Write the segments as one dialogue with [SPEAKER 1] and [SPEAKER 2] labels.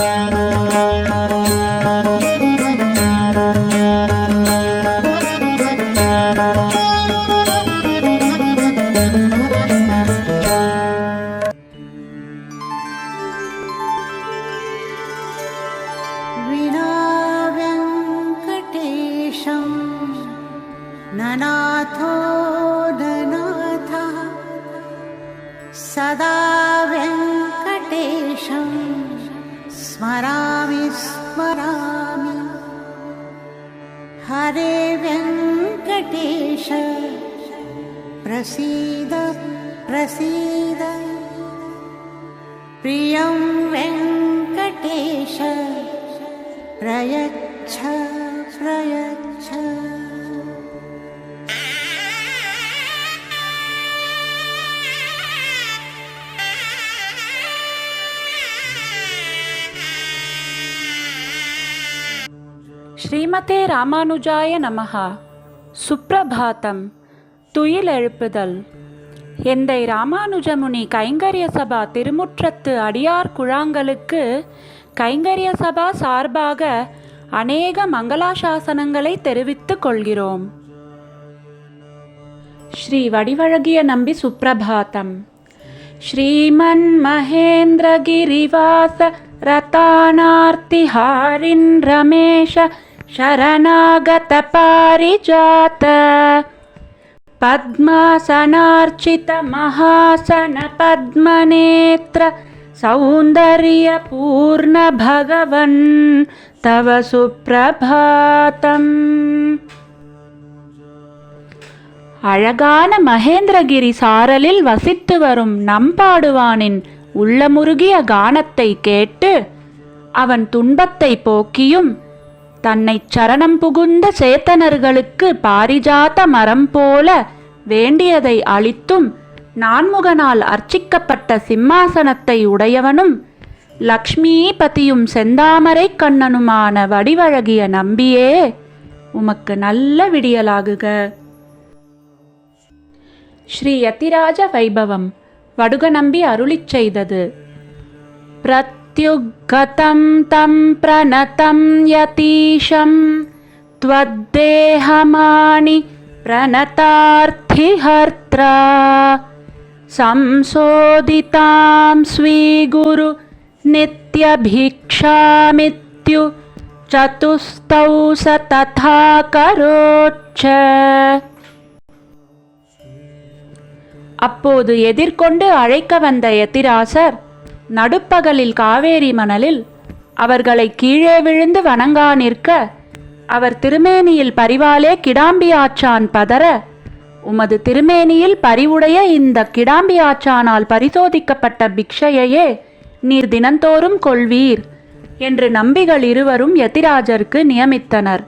[SPEAKER 1] Música प्रसीद प्रसीद। प्रियं वेङ्कटेश प्रयच्छ प्रयच्छ।
[SPEAKER 2] श्रीमते रामानुजाय नमः। सुप्रभातम्। துயில் எழுப்புதல் எந்தை ராமானுஜமுனி கைங்கரிய சபா திருமுற்றத்து அடியார் குழாங்களுக்கு கைங்கரிய சபா சார்பாக அநேக மங்களாசாசனங்களை தெரிவித்துக் கொள்கிறோம் ஸ்ரீ வடிவழகிய நம்பி சுப்ரபாதம் श्रीमन्महेन्द्रगिरिवास रतानार्तिहारिन् रमेश शरणागतपारिजात पद्मासनार्चितमहासनपद्मनेत्र सौन्दर्यपूर्णभगवन् तव सुप्रभातम् அழகான மகேந்திரகிரி சாரலில் வசித்து வரும் நம்பாடுவானின் உள்ளமுருகிய கானத்தை கேட்டு அவன் துன்பத்தை போக்கியும் தன்னைச் சரணம் புகுந்த சேத்தனர்களுக்கு பாரிஜாத மரம் போல வேண்டியதை அளித்தும் நான்முகனால் அர்ச்சிக்கப்பட்ட சிம்மாசனத்தை உடையவனும் லக்ஷ்மீபதியும் செந்தாமரை கண்ணனுமான வடிவழகிய நம்பியே உமக்கு நல்ல விடியலாகுக. ஸ்ரீ யதிராஜ வைபவம் வடுக நம்பி அருளிச் செய்தது. பிரத் பிரத்யுகதம் தம் பிரணதம் யதீஷம் त्वद्देहमानि प्रणतार्थिहर्त्रा संशोधितां स्वीगुरु नित्यभिक्षामित्यु चतुस्तौ स तथा करोच्च அப்போது எதிர்கொண்டு அழைக்க வந்த எத்திராசர் நடுப்பகலில் காவேரி மணலில் அவர்களை கீழே விழுந்து வணங்கா நிற்க அவர் திருமேனியில் பரிவாலே கிடாம்பி ஆச்சான் பதற. உமது திருமேனியில் பரிவுடைய இந்த கிடாம்பி ஆச்சானால் பரிசோதிக்கப்பட்ட பிக்ஷையையே நீர் தினந்தோறும் கொள்வீர் என்று நம்பிகள் இருவரும் யதிராஜருக்கு நியமித்தனர்.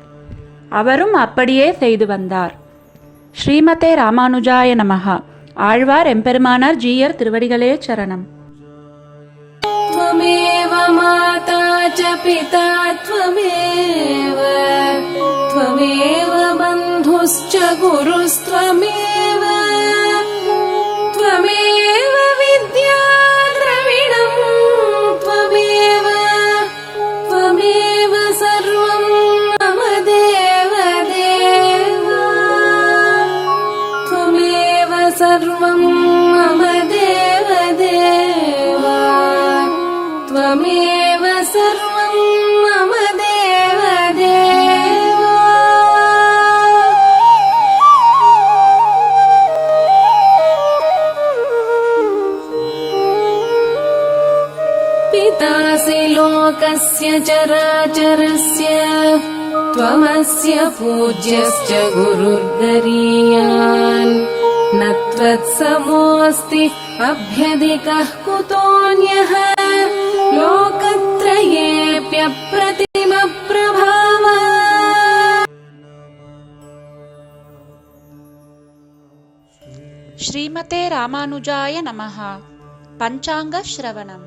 [SPEAKER 2] அவரும் அப்படியே செய்து வந்தார். ஸ்ரீமதே ராமானுஜாய நமகா ஆழ்வார் எம்பெருமானார் ஜீயர் திருவடிகளே சரணம்.
[SPEAKER 3] पिता त्वमेव त्वमेव बन्धुश्च गुरुस्त्वमेव लोकस्य चराचरस्य त्वमस्य पूज्यश्च गुरुर्गरीयान् न त्वत्समोऽस्ति अभ्यधिकः कुतोऽन्यः लोकत्रयेऽप्यप्रतिमप्रभाव
[SPEAKER 2] श्रीमते रामानुजाय नमः। पञ्चाङ्गश्रवणम्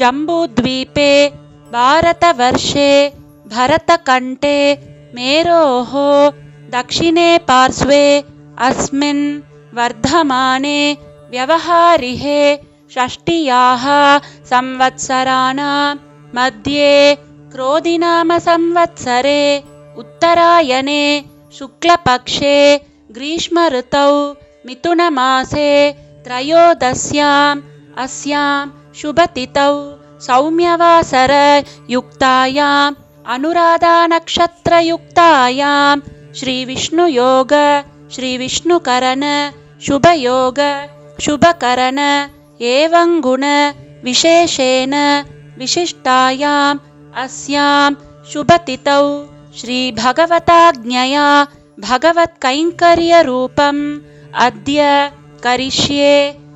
[SPEAKER 4] जम्बूद्वीपे भारतवर्षे भरतकण्ठे मेरोः दक्षिणे पार्श्वे अस्मिन् वर्धमाने व्यवहारिहे षष्टियाः संवत्सराणां मध्ये क्रोधिनामसंवत्सरे उत्तरायणे शुक्लपक्षे ग्रीष्मऋतौ मिथुनमासे त्रयोदश्याम् अस्यां शुभतिथौ सौम्यवासरयुक्तायाम् अनुराधानक्षत्रयुक्तायां श्रीविष्णुयोग। श्रीविष्णुकरण। शुभयोग। शुभकरण। एवं गुण। विशेषेण। विशिष्टायाम्। अस्यां शुभतिथौ श्रीभगवताज्ञया। भगवत्कैङ्कर्यरूपम्। अद्य करिष्ये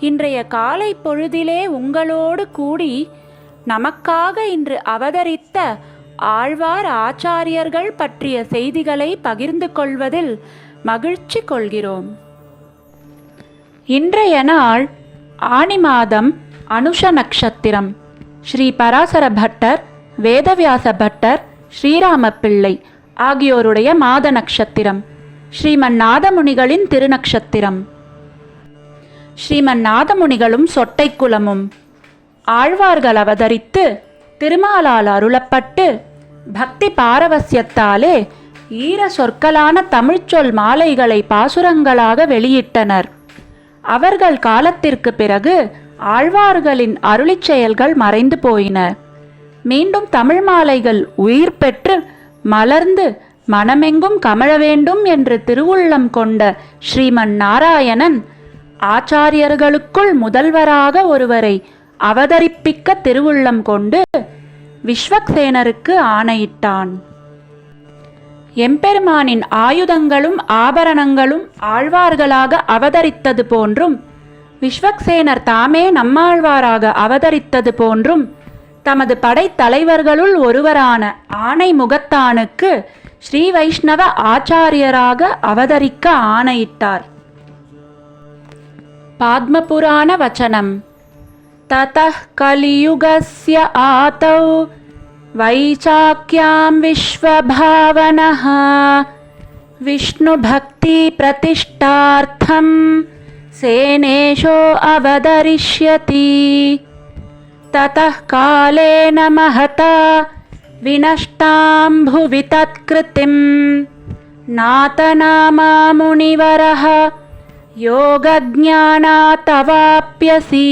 [SPEAKER 2] இன்றைய காலை பொழுதிலே உங்களோடு கூடி நமக்காக இன்று அவதரித்த ஆழ்வார் ஆச்சாரியர்கள் பற்றிய செய்திகளை பகிர்ந்து கொள்வதில் மகிழ்ச்சி கொள்கிறோம். இன்றைய நாள் ஆனி மாதம் அனுஷ நட்சத்திரம் ஸ்ரீ பராசர பட்டர் வேதவியாச பட்டர் ஸ்ரீராம பிள்ளை ஆகியோருடைய மாத நட்சத்திரம் ஸ்ரீமன் நாதமுனிகளின் திருநக்ஷத்திரம். ஸ்ரீமன் நாதமுனிகளும் சொட்டைக்குலமும் ஆழ்வார்கள் அவதரித்து திருமாலால் அருளப்பட்டு பக்தி பாரவசியத்தாலே ஈர சொற்களான தமிழ்ச்சொல் மாலைகளை பாசுரங்களாக வெளியிட்டனர். அவர்கள் காலத்திற்கு பிறகு ஆழ்வார்களின் அருளிச் செயல்கள் மறைந்து போயின. மீண்டும் தமிழ் மாலைகள் உயிர் பெற்று மலர்ந்து மனமெங்கும் கமழ வேண்டும் என்று திருவுள்ளம் கொண்ட ஸ்ரீமன் நாராயணன் ஆச்சாரியர்களுக்குள் முதல்வராக ஒருவரை அவதரிப்பிக்க திருவுள்ளம் கொண்டு விஸ்வக்சேனருக்கு ஆணையிட்டான். எம்பெருமானின் ஆயுதங்களும் ஆபரணங்களும் ஆழ்வார்களாக அவதரித்தது போன்றும் விஸ்வக்சேனர் தாமே நம்மாழ்வாராக அவதரித்தது போன்றும் தமது படைத்தலைவர்களுள் ஒருவரான ஆணை முகத்தானுக்கு ஸ்ரீ வைஷ்ணவ ஆச்சாரியராக அவதரிக்க ஆணையிட்டார். पाद्मपुराण वचनम् ततः कलियुगस्य आतौ वैचाक्यां विश्वभावनः विष्णुभक्तिप्रतिष्ठार्थं सेनेशो अवतरिष्यति। ततः कालेन महता विनष्टां भुवि तत्कृतिं नातनामा मुनिवरः யோகஜானாத்தவாப்பியசி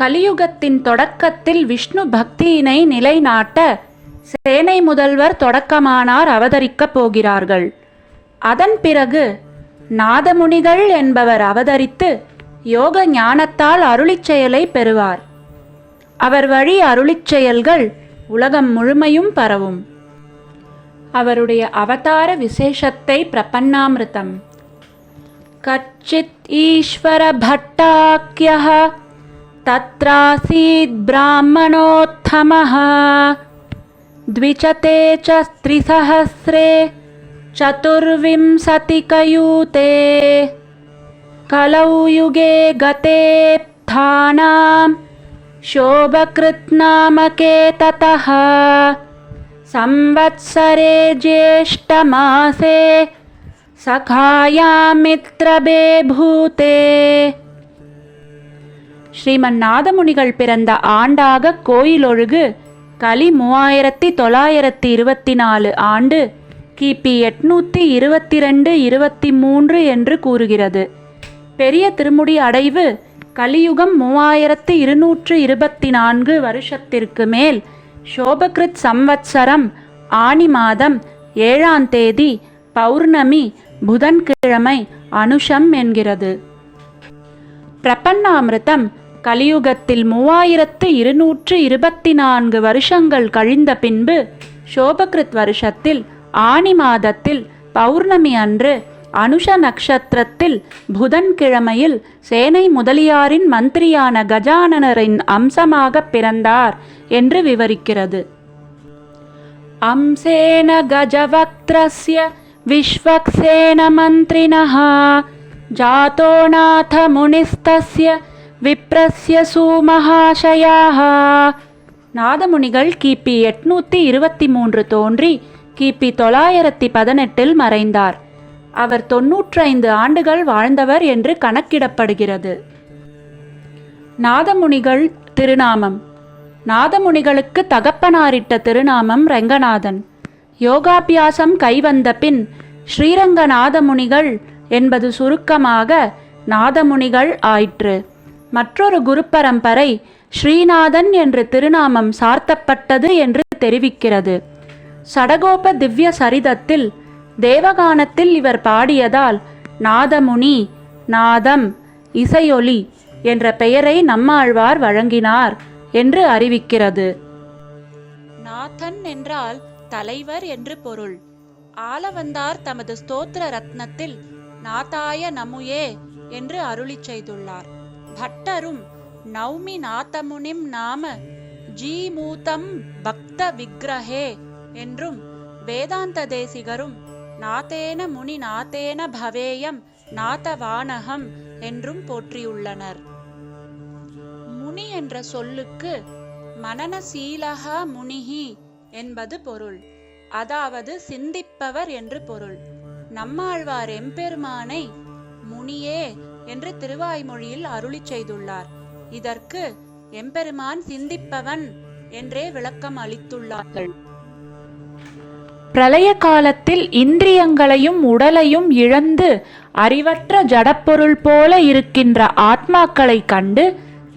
[SPEAKER 2] கலியுகத்தின் தொடக்கத்தில் விஷ்ணு பக்தியினை நிலைநாட்ட சேனை முதல்வர் தொடக்கமானார் அவதரிக்கப் போகிறார்கள். அதன் பிறகு நாதமுனிகள் என்பவர் அவதரித்து யோக ஞானத்தால் அருளிச் செயலை பெறுவார். அவர் வழி அருளிச் செயல்கள் உலகம் முழுமையும் பரவும். அவருடைய அவதார விசேஷத்தை பிரபன்னாமிருதம். कच्चित् ईश्वरभट्टाख्यः तत्रासीद् तत्रासीद्ब्राह्मणोत्तमः द्विचते च त्रिसहस्रे चतुर्विंशतिकयूते कलौ युगे गते शोभकृत्नामके ततः। संवत्सरे ज्येष्ठमासे சகாயாமித்ரபே பூதே ஸ்ரீமன் நாதமுனிகள் பிறந்த ஆண்டாக கோயிலொழுகு கலி மூவாயிரத்தி தொள்ளாயிரத்தி இருபத்தி நாலு ஆண்டு கிபி எட்நூத்தி இருபத்தி ரெண்டு இருபத்தி மூன்று என்று கூறுகிறது. பெரிய திருமுடி அடைவு கலியுகம் மூவாயிரத்து இருநூற்று இருபத்தி நான்கு வருஷத்திற்கு மேல் சோபகிருத் சம்வத்சரம் ஆனி மாதம் ஏழாம் தேதி பௌர்ணமி புதன்கிழமை அனுஷம் என்கிறது. பிரபன்னாமிரதம் கலியுகத்தில் மூவாயிரத்து இருநூற்று இருபத்தி நான்கு வருஷங்கள் கழிந்த பின்பு சோபகிருத் வருஷத்தில் ஆணி மாதத்தில் பௌர்ணமி அன்று அனுஷ நட்சத்திரத்தில் புதன்கிழமையில் சேனை முதலியாரின் மந்திரியான கஜானனரின் அம்சமாக பிறந்தார் என்று விவரிக்கிறது. அம்சேன கஜவக்திரஸ்ய विश्वक्सेन मन्त्रिणः जातो नाथ मुनिस्तस्य விப்ரஸ்ய சூமகாஷயாः நாதமுனிகள் கிபி எட்நூத்தி இருபத்தி மூன்று தோன்றி கிபி தொள்ளாயிரத்தி பதினெட்டில் மறைந்தார் அவர் தொன்னூற்றைந்து ஆண்டுகள் வாழ்ந்தவர் என்று கணக்கிடப்படுகிறது நாதமுனிகள் திருநாமம் நாதமுனிகளுக்கு தகப்பனாரிட்ட திருநாமம் ரெங்கநாதன் யோகாபியாசம் கைவந்த பின் ஸ்ரீரங்க நாதமுனிகள் என்பது சுருக்கமாக நாதமுனிகள் ஆயிற்று. மற்றொரு குரு பரம்பரை ஸ்ரீநாதன் என்று திருநாமம் சார்த்தப்பட்டது என்று தெரிவிக்கிறது. சடகோப திவ்ய சரிதத்தில் தேவகானத்தில் இவர் பாடியதால் நாதமுனி நாதம் இசையொலி என்ற பெயரை நம்மாழ்வார் வழங்கினார் என்று அறிவிக்கிறது.
[SPEAKER 4] நாதன் என்றால் தலைவர் என்று பொருள். ஆளவந்தார் தமது ஸ்தோத்திர ரத்னத்தில் நாதாய நமுயே என்று அருளிச் செய்துள்ளார். பட்டரும் நௌமி நாதமுனிம் நாம ஜீமூதம் பக்த விக்ரஹே என்றும் வேதாந்த தேசிகரும் நாதேன முனி நாதேன பவேயம் நாதவானகம் என்றும் போற்றியுள்ளனர். முனி என்ற சொல்லுக்கு மனநசீலகா முனிஹி என்பது பொருள். அதாவது சிந்திப்பவர் என்று பொருள். நம்மாழ்வார் எம்பெருமானை முனியே என்று திருவாய்மொழியில் அருளி செய்துள்ளார். இதற்கு எம்பெருமான் சிந்திப்பவன் என்றே விளக்கம் அளித்துள்ளார்கள்.
[SPEAKER 2] பிரளய காலத்தில் இந்திரியங்களையும் உடலையும் இழந்து அறிவற்ற ஜடப்பொருள் போல இருக்கின்ற ஆத்மாக்களைக் கண்டு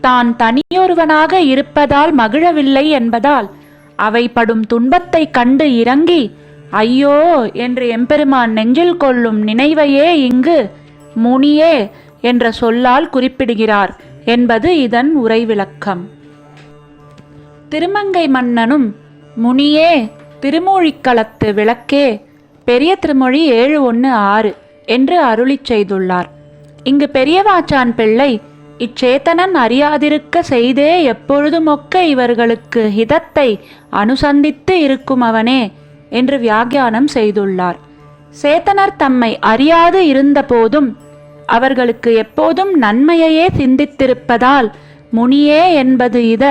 [SPEAKER 2] தான் தனியொருவனாக இருப்பதால் மகிழவில்லை என்பதால் அவை படும் துன்பத்தை கண்டு இறங்கி ஐயோ என்று எம்பெருமான் நெஞ்சில் கொள்ளும் நினைவையே இங்கு முனியே என்ற சொல்லால் குறிப்பிடுகிறார் என்பது இதன் உரை விளக்கம் திருமங்கை மன்னனும் முனியே திருமூழிக்களத்து விளக்கே பெரிய திருமொழி ஏழு ஒன்று ஆறு என்று அருளிச் செய்துள்ளார். இங்கு பெரியவாச்சான் பிள்ளை இச்சேத்தனன் அறியாதிருக்க செய்தே எப்பொழுதுமொக்க இவர்களுக்கு ஹிதத்தை அனுசந்தித்து இருக்கும் அவனே என்று வியாக்கியானம் செய்துள்ளார். சேத்தனர் தம்மை அறியாது இருந்தபோதும் அவர்களுக்கு எப்போதும் நன்மையையே சிந்தித்திருப்பதால் முனியே என்பது இத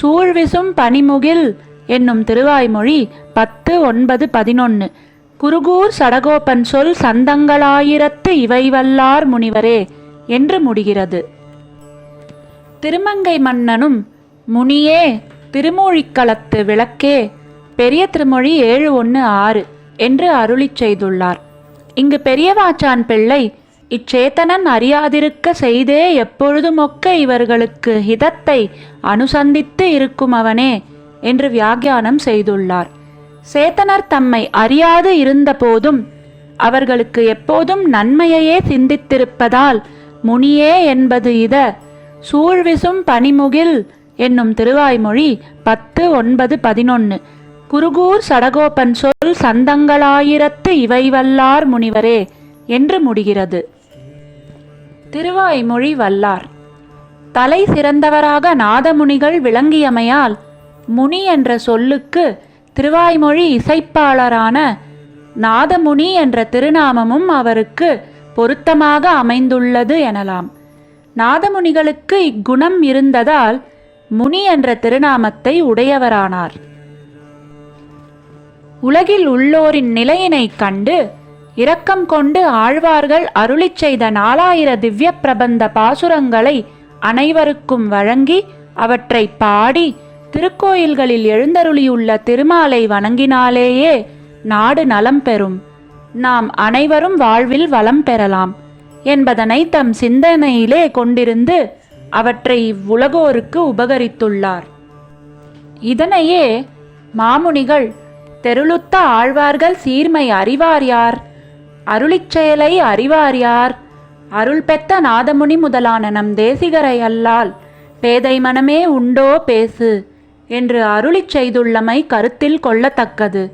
[SPEAKER 2] சூழ்விசும் பனிமுகில் என்னும் திருவாய்மொழி பத்து ஒன்பது பதினொன்று குருகூர் சடகோபன் சொல் சந்தங்களாயிரத்து இவை வல்லார் முனிவரே என்று முடிகிறது. திருமங்கை மன்னனும் முனியே திருமூழிக்களத்து விளக்கே பெரிய திருமொழி ஏழு ஒன்று ஆறு என்று அருளிச் செய்துள்ளார். இங்கு பெரியவாச்சான் பிள்ளை இச்சேத்தனன் அறியாதிருக்க செய்தே எப்பொழுதுமொக்க இவர்களுக்கு ஹிதத்தை அனுசந்தித்து இருக்கும் அவனே என்று வியாக்கியானம் செய்துள்ளார். சேத்தனர் தம்மை அறியாது இருந்தபோதும் அவர்களுக்கு எப்போதும் நன்மையையே சிந்தித்திருப்பதால் முனியே என்பது இத சூழ்விசும் பனிமுகில் என்னும் திருவாய்மொழி பத்து ஒன்பது பதினொன்று குருகூர் சடகோபன் சொல் சந்தங்களாயிரத்து இவை வல்லார் முனிவரே என்று முடிகிறது. திருவாய்மொழி வல்லார். தலை சிறந்தவராக நாதமுனிகள் விளங்கியமையால் முனி என்ற சொல்லுக்கு திருவாய்மொழி இசைப்பாளரான நாதமுனி என்ற திருநாமமும் அவருக்கு பொருத்தமாக அமைந்துள்ளது எனலாம். நாதமுனிகளுக்கு இக்குணம் இருந்ததால் முனி என்ற திருநாமத்தை உடையவரானார். உலகில் உள்ளோரின் நிலையினைக் கண்டு இரக்கம் கொண்டு ஆழ்வார்கள் அருளிச் செய்த நாலாயிர திவ்ய பிரபந்த பாசுரங்களை அனைவருக்கும் வழங்கி அவற்றை பாடி திருக்கோயில்களில் எழுந்தருளியுள்ள திருமாலை வணங்கினாலேயே நாடு நலம் பெறும். நாம் அனைவரும் வாழ்வில் வளம் பெறலாம். என்பதனை தம் சிந்தனையிலே கொண்டிருந்து அவற்றை இவ்வுலகோருக்கு உபகரித்துள்ளார். இதனையே மாமுனிகள் தெருளுத்த ஆழ்வார்கள் சீர்மை அறிவார் யார்? அருளிச் செயலை அறிவார் யார்? அருள் பெத்த நாதமுனி முதலான நம் தேசிகரை அல்லால் பேதை மனமே உண்டோ பேசு என்று அருளிச் செய்துள்ளமை கருத்தில் கொள்ளத்தக்கது.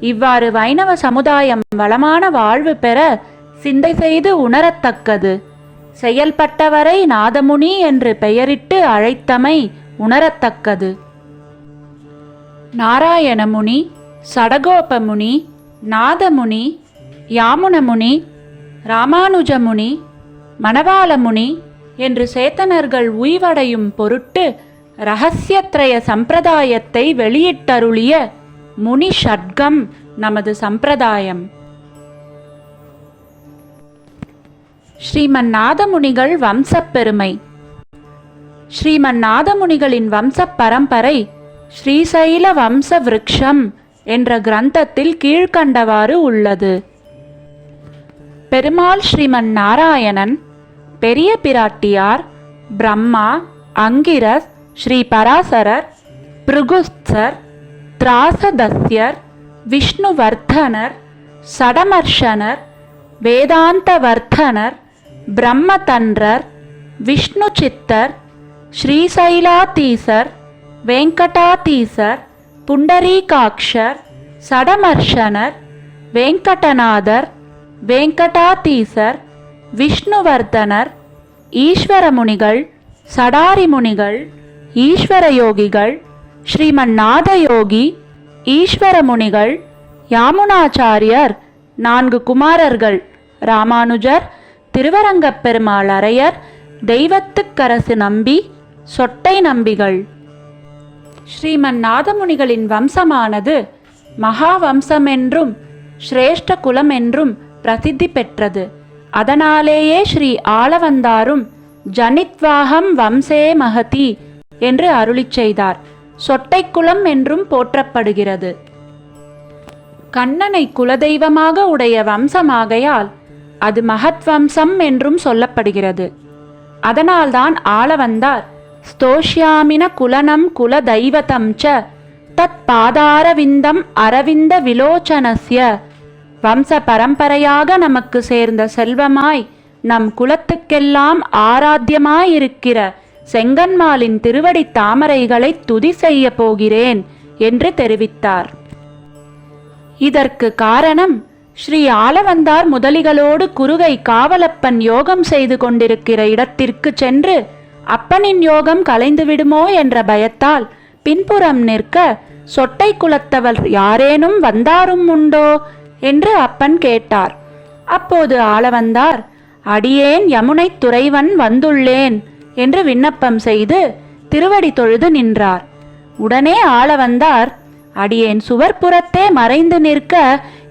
[SPEAKER 2] இவ்வாறு வைணவ சமுதாயம் வளமான வாழ்வு பெற சிந்தை செய்து உணரத்தக்கது. செயல்பட்டவரை நாதமுனி என்று பெயரிட்டு அழைத்தமை உணரத்தக்கது. நாராயணமுனி சடகோபமுனி நாதமுனி யாமுனமுனி ராமானுஜமுனி மணவாளமுனி என்று சேத்தனர்கள் உய்வடையும் பொருட்டு இரகசியத்ரய சம்பிரதாயத்தை வெளியிட்டருளிய முனி ஷட்கம் நமது சம்பிரதாயம். ஸ்ரீமன் நாதமுனிகள் வம்சப் பெருமை ஸ்ரீமன் நாதமுனிகளின் வம்சப் பரம்பரை ஸ்ரீசைல வம்ச விருக்ஷம் என்ற கிரந்தத்தில் கீழ்க்கண்டவாறு உள்ளது. பெருமாள் ஸ்ரீமன் நாராயணன் பெரிய பிராட்டியார் பிரம்மா அங்கிரஸ் ஸ்ரீ பராசரர் பிருகுஸ்தர் திராசதஸ்யர் விஷ்ணுவர்தனர் சடமர்ஷனர் வேதாந்தவர்தனர் பிரம்மதன்றர் விஷ்ணு சித்தர் ஸ்ரீசைலாதீசர் வெங்கடாதீசர் புண்டரீகாக்ஷர் சடமர்ஷனர் வெங்கடநாதர் வெங்கடாதீசர் விஷ்ணுவர்தனர் ஈஸ்வரமுனிகள் சடாரிமுனிகள் ஈஸ்வரயோகிகள் ஸ்ரீமன்னாதயோகி ஈஸ்வரமுனிகள் யாமுனாச்சாரியர் நான்கு குமாரர்கள் ராமானுஜர் திருவரங்கப் பெருமாள் அரையர் தெய்வத்துக்கரசு நம்பி சொட்டை நம்பிகள். ஸ்ரீமன் நாதமுனிகளின் வம்சமானது மகாவம்சம் என்றும் சிரேஷ்ட குலம் என்றும் பிரசித்தி பெற்றது. அதனாலேயே ஸ்ரீ ஆளவந்தாரும் ஜனித்வாகம் வம்சே மகதி என்று அருளிச் செய்தார். சொட்டைக்குலம் என்றும் போற்றப்படுகிறது. கண்ணனை குலதெய்வமாக உடைய வம்சமாகையால் அது மகத் வம்சம் என்றும் சொல்லப்படுகிறது. அதனால்தான் ஆளவந்தார் ஸ்தோஷ்யாமின குலனம் குல தெய்வதம் ச தத் பாதாரவிந்தம் அரவிந்த விலோச்சனஸ்ய. வம்ச பரம்பரையாக நமக்கு சேர்ந்த செல்வமாய் நம் குலத்துக்கெல்லாம் ஆராத்தியமாயிருக்கிற செங்கன்மாலின் திருவடி தாமரைகளை துதி செய்ய போகிறேன் என்று தெரிவித்தார். இதற்கு காரணம் ஸ்ரீ ஆலவந்தார் முதலிகளோடு குருகை காவலப்பன் யோகம் செய்து கொண்டிருக்கிற இடத்திற்கு சென்று அப்பனின் யோகம் கலைந்து விடுமோ? என்ற பயத்தால் பின்புறம் நிற்க சொட்டை குலத்தவர் யாரேனும் வந்தாரும் உண்டோ? என்று அப்பன் கேட்டார். அப்போது ஆளவந்தார் அடியேன் யமுனை துறைவன் வந்துள்ளேன் என்று விண்ணப்பம் செய்து திருவடி தொழுது நின்றார். உடனே ஆளவந்தார் அடியேன் சுவர்ப்புறத்தே மறைந்து நிற்க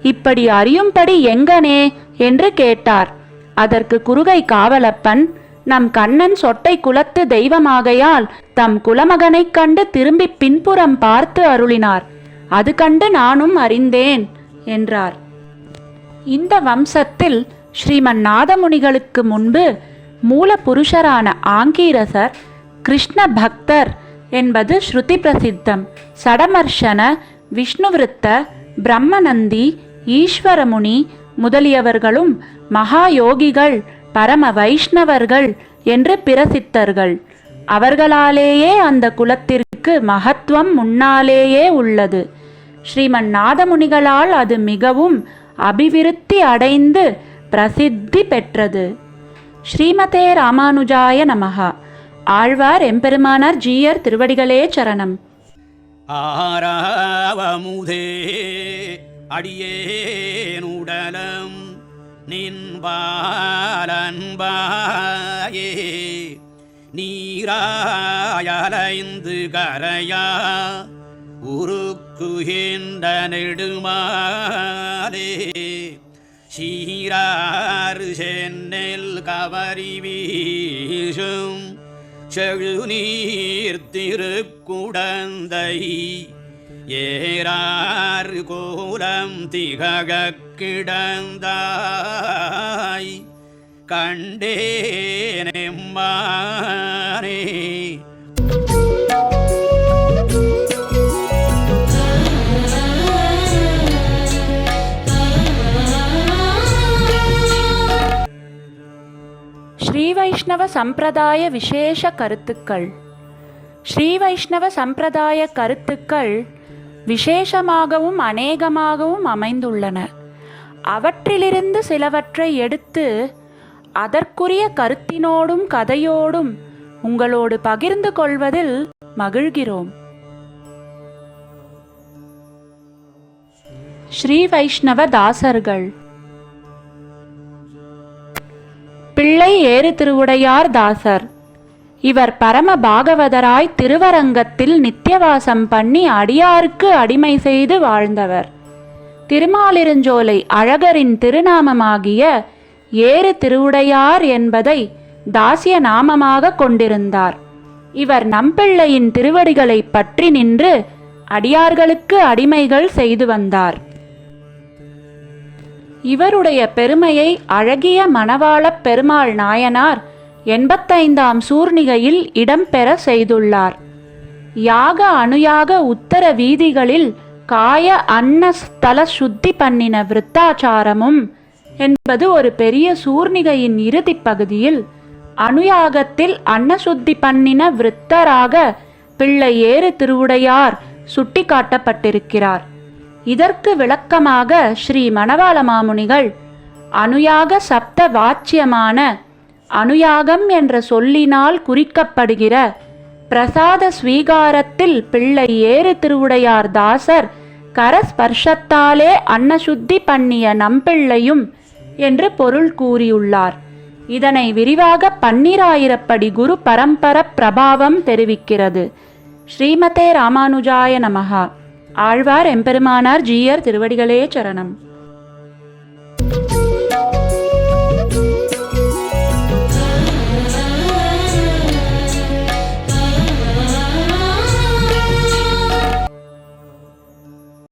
[SPEAKER 2] இப்படி அறியும்படி எங்கனே? என்று கேட்டார். அதற்கு குறுகை காவலப்பன் நம் கண்ணன் சொட்டை குலத்து தெய்வமாகையால் தம் குலமகனைக் கண்டு திரும்பி பின்புறம் பார்த்து அருளினார். அது கண்டு நானும் அறிந்தேன் என்றார். இந்த வம்சத்தில் ஸ்ரீமன் நாதமுனிகளுக்கு முன்பு மூல புருஷரான ஆங்கீரசர் கிருஷ்ண பக்தர் என்பது ஸ்ருதி பிரசித்தம். சடமர்ஷன விஷ்ணுவிருத்த பிரம்மநந்தி ஈஸ்வரமுனி முதலியவர்களும் மகாயோகிகள் பரம வைஷ்ணவர்கள் என்று பிரசித்தர்கள். அவர்களாலேயே அந்த குலத்திற்கு மகத்துவம் முன்னாலேயே உள்ளது. ஸ்ரீமன் நாதமுனிகளால் அது மிகவும் அபிவிருத்தி அடைந்து பிரசித்தி பெற்றது. ஸ்ரீமதே ராமானுஜாய நமகா ஆழ்வார் எம்பெருமானார் ஜீயர் திருவடிகளே சரணம்.
[SPEAKER 5] ஆராவமுதே. அடியேனுடலம் நின்பாலன்பாயே நீராயலைந்து கரையா உருக்குகின்ற நெடுமாலே. சீராறு சென்னெல் கவரி வீசும் செழுநீர் திருக்குடந்தை. ஏறார் கோலம் திகழக் கிடந்தாய் கண்டேனெம்மானே
[SPEAKER 2] ஸ்ரீ வைஷ்ணவ சம்பிரதாய விசேஷ கருத்துக்கள். ஸ்ரீ வைஷ்ணவ சம்பிரதாய கருத்துக்கள் விசேஷமாகவும் அநேகமாகவும் அமைந்துள்ளன. அவற்றிலிருந்து சிலவற்றை எடுத்து அதற்குரிய கருத்தினோடும் கதையோடும் உங்களோடு பகிர்ந்து கொள்வதில் மகிழ்கிறோம். ஸ்ரீ வைஷ்ணவ தாசர்கள். பிள்ளை ஏறு திருவுடையார் தாசர். இவர் பரம பாகவதராய் திருவரங்கத்தில் நித்தியவாசம் பண்ணி அடியாருக்கு அடிமை செய்து வாழ்ந்தவர். திருமாலிருஞ்சோலை அழகரின் திருநாமமாகிய ஏறு திருவுடையார் என்பதை தாசிய நாமமாக கொண்டிருந்தார். இவர் நம்பிள்ளையின் திருவடிகளை பற்றி நின்று அடியார்களுக்கு அடிமைகள் செய்து வந்தார். இவருடைய பெருமையை அழகிய மணவாளப் பெருமாள் நாயனார் எண்பத்தைந்தாம் சூர்ணிகையில் இடம்பெற செய்துள்ளார். யாக அனுயாக உத்தர வீதிகளில் காய அன்ன ஸ்தல சுத்தி பண்ணின விருத்தாச்சாரமும் என்பது ஒரு பெரிய சூர்ணிகையின் இறுதி பகுதியில் அனுயாகத்தில் அன்னசுத்தி பண்ணின விருத்தராக பிள்ளை ஏறு திருவுடையார் சுட்டிக்காட்டப்பட்டிருக்கிறார். இதற்கு விளக்கமாக ஸ்ரீ மணவாள மாமுனிகள் அனுயாக சப்த வாச்சியமான அனுயாகம் என்ற சொல்லினால் குறிக்கப்படுகிற பிரசாத ஸ்வீகாரத்தில் பிள்ளை ஏறு திருவுடையார் தாசர் கரஸ்பர்ஷத்தாலே அன்னசுத்தி பண்ணிய நம்பிள்ளையும் என்று பொருள் கூறியுள்ளார். இதனை விரிவாக பன்னிராயிரப்படி குரு பரம்பர பிரபாவம் தெரிவிக்கிறது. ஸ்ரீமதே ராமானுஜாய நமகா ஆழ்வார் எம்பெருமானார் ஜீயர் திருவடிகளே சரணம்.